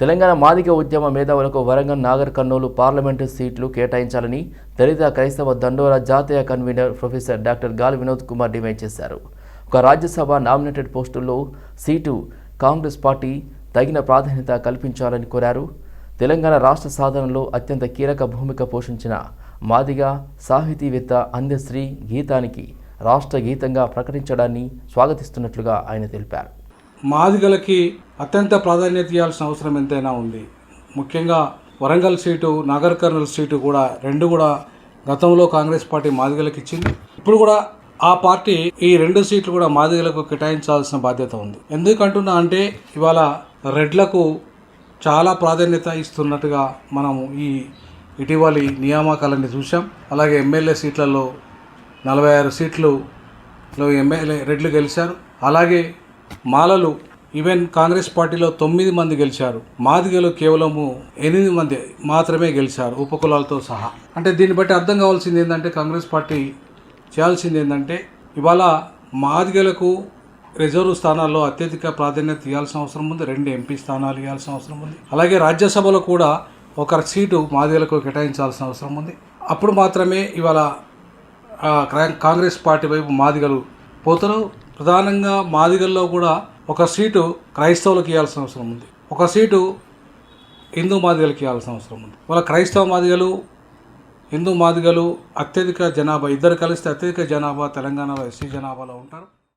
తెలంగాణ మాదిగ ఉద్యమ మేధావులకు వరంగల్ నాగర్ కర్నూలు పార్లమెంటు సీట్లు కేటాయించాలని దళిత క్రైస్తవ దండోరా జాతీయ కన్వీనర్ ప్రొఫెసర్ డాక్టర్ గాలి వినోద్ కుమార్ డిమాండ్ చేశారు. ఒక రాజ్యసభ నామినేటెడ్ పోస్టుల్లో సీటు కాంగ్రెస్ పార్టీ తగిన ప్రాధాన్యత కల్పించాలని కోరారు. తెలంగాణ రాష్ట్ర సాధనలో అత్యంత కీలక భూమిక పోషించిన మాదిగ సాహితీవేత్త అందశ్రీ గీతానికి రాష్ట్ర గీతంగా ప్రకటించడాన్ని స్వాగతిస్తున్నట్లుగా ఆయన తెలిపారు. మాదిగలకి అత్యంత ప్రాధాన్యత ఇవ్వాల్సిన అవసరం ఎంతైనా ఉంది. ముఖ్యంగా Warangal seat Nagarkurnool seat కూడా రెండు కూడా గతంలో కాంగ్రెస్ పార్టీ మాదిగలకు ఇచ్చింది. ఇప్పుడు కూడా ఆ పార్టీ ఈ రెండు సీట్లు కూడా మాదిగలకు కేటాయించాల్సిన బాధ్యత ఉంది. ఎందుకంటున్నా అంటే ఇవాళ రెడ్లకు చాలా ప్రాధాన్యత ఇస్తున్నట్టుగా మనము ఈ ఇటీవలి నియామకాలన్నీ చూసాం అలాగే ఎమ్మెల్యే సీట్లలో నలభై ఆరు సీట్లు ఎమ్మెల్యే రెడ్లు గెలిచారు. అలాగే మాలలు ఈవెన్ కాంగ్రెస్ పార్టీలో తొమ్మిది మంది గెలిచారు. మాదిగలు కేవలము ఎనిమిది మంది మాత్రమే గెలిచారు ఉపకులాలతో సహా. అంటే దీన్ని బట్టి అర్థం కావాల్సింది ఏంటంటే కాంగ్రెస్ పార్టీ చేయాల్సింది ఏంటంటే ఇవాళ మాదిగలకు రిజర్వ్ స్థానాల్లో అత్యధిక ప్రాధాన్యత ఇవ్వాల్సిన అవసరం ఉంది రెండు ఎంపీ స్థానాలు ఇవ్వాల్సిన అవసరం ఉంది. అలాగే రాజ్యసభలో కూడా ఒక సీటు మాదిగలకు కేటాయించాల్సిన అవసరం ఉంది. అప్పుడు మాత్రమే ఇవాళ కాంగ్రెస్ పార్టీ వైపు మాదిగలు పోతారు. ప్రధానంగా మాదిగల్లో కూడా ఒక సీటు క్రైస్తవులకు ఇవ్వాల్సిన అవసరం ఉంది. ఒక సీటు హిందూ మాదిగలకి ఇవ్వాల్సిన అవసరం ఉంది. వాళ్ళ క్రైస్తవ మాదిగలు హిందూ మాదిగలు అత్యధిక జనాభా ఇద్దరు కలిస్తే అత్యధిక జనాభా తెలంగాణలో ఎస్సీ జనాభాలో ఉంటారు.